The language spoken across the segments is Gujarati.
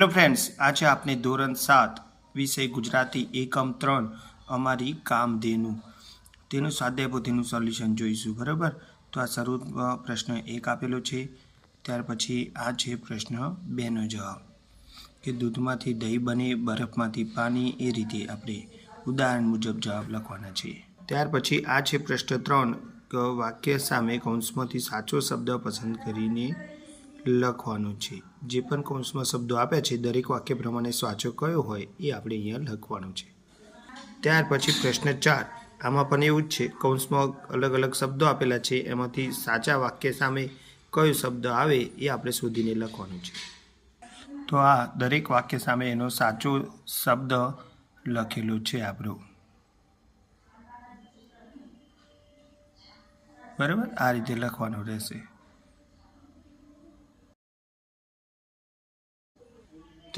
હેલો ફ્રેન્ડ્સ, આજે આપણે ધોરણ સાત વિષય ગુજરાતી એકમ ત્રણ, અમારી કામધેનુ. તેનું સ્વાધ્યાય પોથીનું સોલ્યુશન જોઈશું, બરાબર? તો આ શરૂ પ્રશ્ન એક આપેલો છે. ત્યાર પછી આ છે પ્રશ્ન બેનો જવાબ. કે દૂધમાંથી દહીં બને, બરફમાંથી પાણી, એ રીતે આપણે ઉદાહરણ મુજબ જવાબ લખવાના છે. ત્યાર પછી આ છે પ્રશ્ન ત્રણ વાક્ય સામે કૌંસમાંથી સાચો શબ્દ પસંદ કરીને લખવાનું છે. જે પણ કૌંસમાં શબ્દો આપ્યા છે, દરેક વાક્ય પ્રમાણે સાચો કયો હોય એ આપણે અહીંયા લખવાનું છે. ત્યાર પછી પ્રશ્ન ચાર. આમાં પણ એવું જ છે, કૌંસમાં અલગ અલગ શબ્દો આપેલા છે, એમાંથી સાચા વાક્ય સામે કયો શબ્દ આવે એ આપણે શોધીને લખવાનું છે. તો આ દરેક વાક્ય સામે એનો સાચો શબ્દ લખેલો છે આપણો. બરાબર? આ રીતે લખવાનું રહેશે.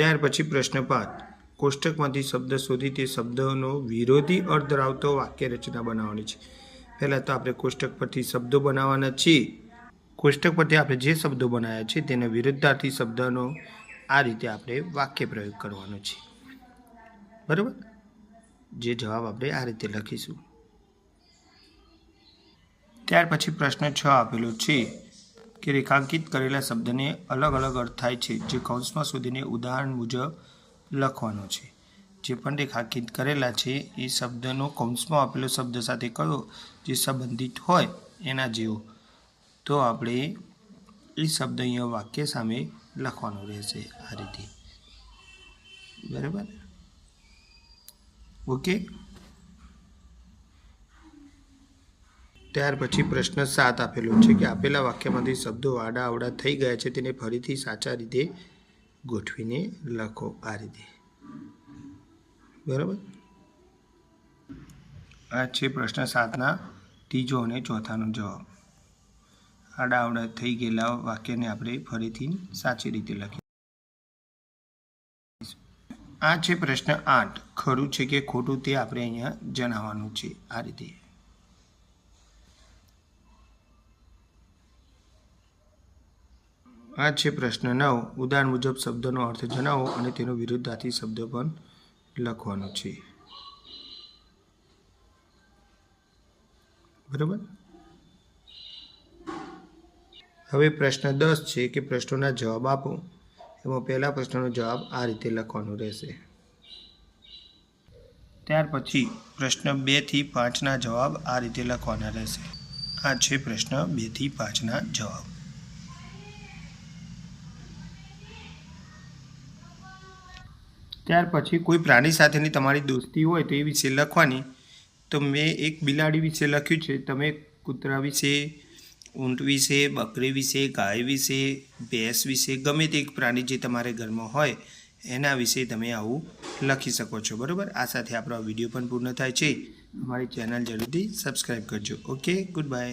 ત્યાર પછી પ્રશ્ન પાંચ કોષ્ટકમાંથી શબ્દ શોધી તે શબ્દનો વિરોધી અર્થ ધરાવતો વાક્ય રચના બનાવવાની છે. પહેલાં તો આપણે કોષ્ટક પરથી શબ્દો બનાવવાના છીએ. કોષ્ટક પરથી આપણે જે શબ્દો બનાવ્યા છે તેને વિરુદ્ધાર્થી શબ્દનો આ રીતે આપણે વાક્ય પ્રયોગ કરવાનો છે. બરાબર? જે જવાબ આપણે આ રીતે લખીશું. ત્યાર પછી પ્રશ્ન છ આપેલો છે. કે રેખાંકિત કરેલા શબ્દને અલગ અલગ અર્થ થાય છે, જે કૌંસમાં શોધીને ઉદાહરણ મુજબ લખવાનો છે. જે પણ રેખાંકિત કરેલા છે, એ શબ્દનો કૌંસમાં આપેલો શબ્દ સાથે કયો જે સંબંધિત હોય, એના જેવો. તો આપણે એ શબ્દ અહીંયા વાક્ય સામે લખવાનો રહેશે આ રીતે. બરાબર? ઓકે? ત્યાર પછી પ્રશ્ન સાત આપેલો છે કે આપેલા વાક્યમાંથી શબ્દો આડા અવડા થઈ ગયા છે તેને ફરીથી સાચા રીતે ગોઠવીને લખો આ રીતે. બરાબર? આ છે પ્રશ્ન સાતના ત્રીજો અને ચોથાનો જવાબ. આડા અવડા થઈ ગયેલા વાક્યને આપણે ફરીથી સાચી રીતે લખીએ આ છે પ્રશ્ન આઠ. ખરું છે કે ખોટું તે આપણે અહીંયા જણાવવાનું છે. આ રીતે. આ છે પ્રશ્ન નવ. ઉદાહરણ મુજબ શબ્દનો અર્થ જણાવો અને તેનો વિરુદ્ધાર્થી શબ્દ પણ લખવાનો છે. બરાબર? હવે પ્રશ્ન દસ છે કે પ્રશ્નોના જવાબ આપો. એમાં પહેલા પ્રશ્નનો જવાબ આ રીતે લખવાનો રહેશે. ત્યાર પછી પ્રશ્ન બેથી પાંચના જવાબ આ રીતે લખવાના રહેશે. આ છે પ્રશ્ન બેથી પાંચના જવાબ. ત્યાર પછી કોઈ પ્રાણી સાથેની તમારી દોસ્તી હોય તો એ વિશે લખવાની. તો મેં એક બિલાડી વિશે લખ્યું છે. તમે કૂતરા વિશે, ઊંટ વિશે, બકરી વિશે, ગાય વિશે, ભેંસ વિશે, ગમે તે એક પ્રાણી જે તમારે ઘરમાં હોય, એના વિશે તમે આવું લખી શકો છો. બરાબર? આ સાથે આપણો વીડિયો પણ પૂર્ણ થાય છે. અમારી ચેનલ જરૂરથી સબસ્ક્રાઈબ કરજો. ઓકે? Good bye.